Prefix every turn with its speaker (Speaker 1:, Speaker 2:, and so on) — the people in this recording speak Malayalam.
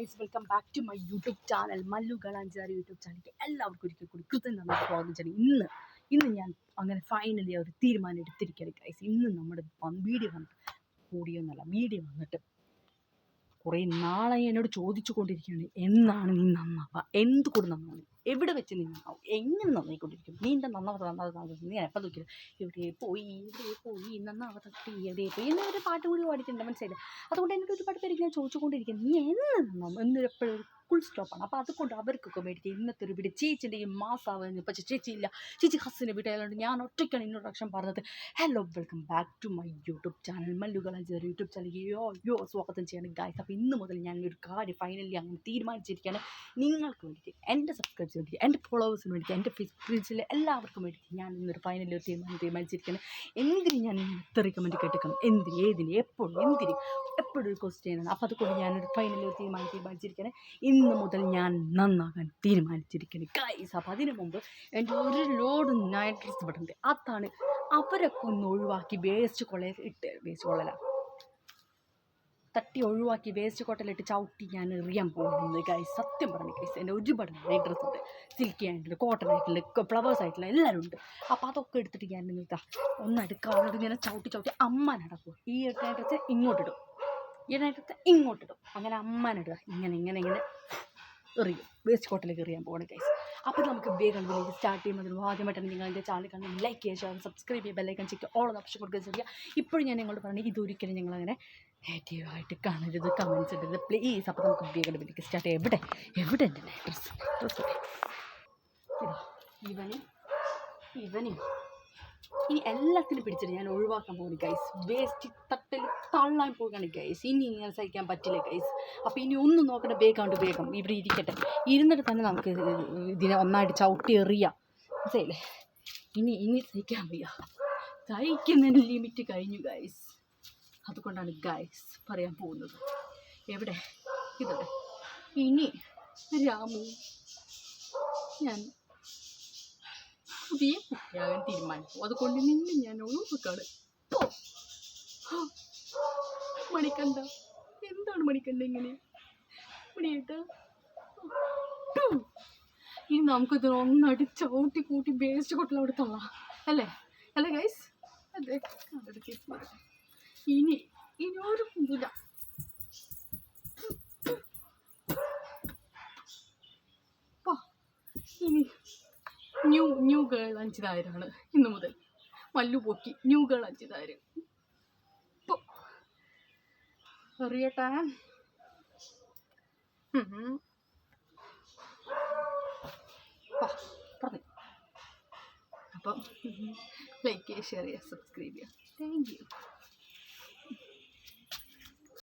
Speaker 1: Guys welcome back to my YouTube channel Mallu കളാഞ്ചാരി YouTube ചാനലിലേക്ക് എല്ലാവർക്കും ഒരിക്കൽ കൂടി കൃത്യം സ്വാഗതം ചെയ്യണം ഇന്ന് ഇന്ന് ഞാൻ അങ്ങനെ ഫൈനലി ഒരു തീരുമാനം എടുത്തിരിക്കുകയാണ് ഗൈസ് ഇന്ന് നമ്മുടെ വീഡിയോ വന്നിട്ട് കൂടിയൊന്നല്ല വീഡിയോ വന്നിട്ട് കുറേ നാളായി എന്നോട് ചോദിച്ചു കൊണ്ടിരിക്കുകയാണ് എന്നാണ് നീ നന്നാവുക എന്തുകൊണ്ട് നന്നാവും എവിടെ വെച്ച് നീ നന്നാവും? എങ്ങനെ നന്നായിക്കൊണ്ടിരിക്കും? നീ എന്താ നന്നാവാത്ത നന്നാവാത്ത നീ എപ്പോൾ നോക്കിയത്? എവിടെ പോയി? എവിടെ പോയി? നന്നാവാത്ത എവിടെ പോയി? എന്നൊരു പാട്ട് കൂടി പാടിയിട്ടുണ്ട് മനസ്സിലായില്ലേ? അതുകൊണ്ട് എന്നോട് ഒരുപാട് പേര് ഇങ്ങനെ ചോദിച്ചുകൊണ്ടിരിക്കുന്നത് നീ എന്ന് നന്നാവും എന്നൊരു എപ്പോഴും ഫുൾ സ്റ്റോപ്പാണ് അപ്പോൾ അതുകൊണ്ട് അവർക്കൊക്കെ മേടിക്കുക ഇന്നത്തെ ഒരു വീട് ചേച്ചിന്റെ ഈ മാസാവുന്ന പക്ഷേ ചേച്ചി ഇല്ല. ചേച്ചി ഹസ്സിന്റെ വീട്ടിലായതുകൊണ്ട് ഞാൻ ഒറ്റയ്ക്കാണ് ഇൻട്രൊഡക്ഷൻ പറഞ്ഞത്. Hello welcome back to my YouTube channel മല്ലുകൾ അഞ്ച് യൂട്യൂബ് ചാനൽ യോ യോ സ്വാഗതം ചെയ്യണം. ഗായ്സ് അപ്പോൾ ഇന്ന് മുതൽ ഞാൻ ഒരു കാര്യം ഫൈനലി അങ്ങനെ തീരുമാനിച്ചിരിക്കുകയാണ്. നിങ്ങൾക്ക് വേണ്ടിയിട്ട് എന്റെ സബ്സ്ക്രൈബ്സ് വേണ്ടി എന്റെ ഫോളോവേഴ്സിന് വേണ്ടി എന്റെ ഫേസ്ബുക്ക് പേജിലെ എല്ലാവർക്കും വേണ്ടി ഞാൻ ഇന്നൊരു ഫൈനലി ഒരു തീരുമാനം തീരുമാനിച്ചിരിക്കുകയാണ്. എന്തിന് ഞാൻ ഇത്ര കമന്റ് കേട്ടിക്കണം എന്തിന് ഏതിന് എപ്പോഴും എന്തിന് എപ്പോഴും ഒരു ക്വസ്റ്റ്യൻ ആണ്. അപ്പോൾ അതുകൊണ്ട് ഞാനൊരു ഫൈനലി ഒരു തീരുമാനം തീരുമാനിച്ചിരിക്കുകയാണ്. ഇന്ന് മുതൽ ഞാൻ നന്നാകാൻ തീരുമാനിച്ചിരിക്കുന്നു. ഗൈസ് അതിനു മുമ്പ് എന്റെ ഒരു ലോഡ് നൈറ്റ് ഡ്രസ് ഇവിടെ അതാണ് അവരൊക്കെ ഒന്ന് ഒഴിവാക്കി വേസ്റ്റ് കൊള്ളയിൽ ഇട്ട് വേസ്റ്റ് കൊള്ളല. തട്ടി ഒഴിവാക്കി വേസ്റ്റ് കൊട്ടലിട്ട് ചവിട്ടി ഞാൻ എറിയാൻ പോകുന്നത് ഗൈസ് സത്യം പറഞ്ഞു ഗൈസ് എന്റെ ഒരുപാട് നൈറ്റ് ഡ്രസ് ഉണ്ട് സിൽക്കി ആയിട്ടുണ്ട് കോട്ടൺ ആയിട്ടുള്ള ഫ്ലവേഴ്സ് ആയിട്ടുള്ള എല്ലാവരും ഉണ്ട്. അപ്പോൾ അതൊക്കെ എടുത്തിട്ട് ഞാൻ നിങ്ങൾക്ക് ഒന്നെടുക്കാതെ ഇങ്ങനെ ചവിട്ടി ചവിട്ടി അമ്മ നടക്കും ഈ നൈറ്റ് ഡ്രസ് ഇങ്ങോട്ടിടും. ഡ്രസ് ഇങ്ങോട്ടിടും. അങ്ങനെ അമ്മാനിടുക. ഇങ്ങനെ ഇങ്ങനെ ഇങ്ങനെ എറിയും. വേസ്റ്റ് കോട്ടിലേക്ക് എറിയാൻ പോകണം ഗൈസ് അപ്പോൾ നമുക്ക് വേഗം വീഡിയോ സ്റ്റാർട്ട് ചെയ്യുമ്പോൾ ആദ്യമായിട്ടാണ് നിങ്ങൾ എന്റെ ചാനൽ കാണുന്നത്. ലൈക്ക് ചെയ്യുക ഷെയർ സബ്സ്ക്രൈബ് ചെയ്യുക ബെല്ലൈക്കൻ ചെക്ക് ഓൾ ഓപ്ഷൻ കൊടുക്കുക ചെയ്യുക ഇപ്പോഴും ഞാൻ നിങ്ങളോട് പറഞ്ഞു ഇതൊരിക്കലും ഞങ്ങളങ്ങനെ നെഗറ്റീവായിട്ട് കാണരുത്. കമൻസ് ഇടരുത്. പ്ലീസ് അപ്പോൾ നമുക്ക് വേഗം വീഡിയോ സ്റ്റാർട്ട് ചെയ്യാം. എവിടെ? എവിടെ എന്റെ ഡ്രസ്സ് ഡ്രസ്സ് ഇതാ ഇവനും ഇവനും. ഇനി എല്ലാത്തിനും പിടിച്ചിട്ട് ഞാൻ ഒഴിവാക്കാൻ പോകുന്നു ഗൈസ് വേസ്റ്റ് തട്ടൽ തള്ളാൻ പോവുകയാണ് ഗൈസ് ഇനി ഇങ്ങനെ സഹിക്കാൻ പറ്റില്ല ഗൈസ് അപ്പോൾ ഇനി ഒന്നും നോക്കണ്ട വേഗം വേഗം. ഇവിടെ ഇരിക്കട്ടെ. ഇരുന്നിട്ട് തന്നെ നമുക്ക് ഇതിനെ ഒന്നായിട്ട് ചവിട്ടി എറിയാം. മനസ്സിലല്ലേ ഇനി ഇനി സഹിക്കാൻ വയ്യ. സഹിക്കുന്നതിന് ലിമിറ്റ് കഴിഞ്ഞു ഗൈസ് അതുകൊണ്ടാണ് ഗൈസ് പറയാൻ പോകുന്നത്. എവിടെ? ഇതോടെ ഇനി രാമു ഞാൻ പുതിയ കുട്ടിയാകാൻ തീരുമാനിച്ചു. അതുകൊണ്ട് നിന്നെ ഞാൻ ഒഴിവാക്കാണ് പോ. മണിക്കണ്ട. എന്താണ് മണിക്കണ്ട ഇങ്ങനെ? ഇനി നമുക്കിത് ഒന്നടി ചവിട്ടി കൂട്ടി വേസ്റ്റ് കൊട്ടിൽ അവിടെ തള്ളാം അല്ലേ? അല്ലേ ഗൈസ് അതെ. ഇനി ഇനി ഒരു ഇതില്ല. ഇനി ന്യൂ ന്യൂ ഗേൾ അഞ്ചിതായിരമാണ് ഇന്നു മുതൽ. മല്ലു പൊക്കി ന്യൂ ഗേൾ അഞ്ചിതായിരം. പോ, പറഞ്ഞു അപ്പം ലൈക്ക് ചെയ്യുക ഷെയർ ചെയ്യുക സബ്സ്ക്രൈബ് ചെയ്യുക താങ്ക് യു